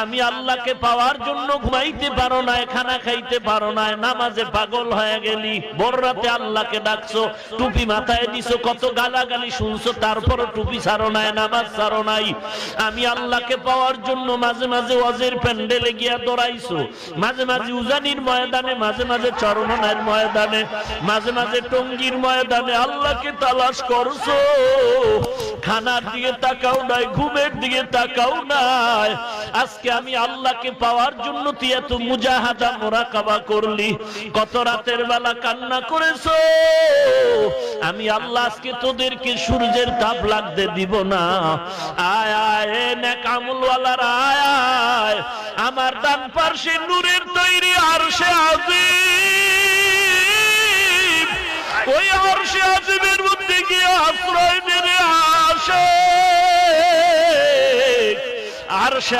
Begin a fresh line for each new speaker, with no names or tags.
আমি আল্লাহকে পাওয়ার জন্য ঘুমাইতে পারো না খানা খাইতে পারো না, নামাজে পাগল হয়ে গেলি বড় রাতে আল্লাহকে ডাকছো, টুপি মাথায় দিছো, কত গালাগালি শুনছো, তারপরও টুপি ছাড়ো নাই, নামাজ ছাড়ো নাই। আমি আল্লাহকে পাওয়ার জন্য মাঝে মাঝে ওয়াজের প্যান্ডেলে গিয়া দৌড়াইছো, মাঝে মাঝে উজানির ময়দানে, মাঝে মাঝে চরমনের ময়দানে, মাঝে মাঝে টঙ্গির ময়দানে আল্লাহকে তালাশ করছ। খানার দিকে তাকাও নাই, ঘুমের দিকে তাকাও নাই। আজকে আমি আল্লাহকে পাওয়ার জন্য তুই এত মুজাহাদা, মোরাকাবা করলি। কত রাতের বেলা কান্না করেছ? আমি আল্লাহ আজকে তোদেরকে সূর্যের তাপ লাগতে দিব না। আয় আয় নে কামুলওয়ালার আয় আয়। আমার ডান পার্শ্বে নূরের তৈরি আর সে ওই আরশে আজিমের মধ্যে গিয়ে আসে আরশে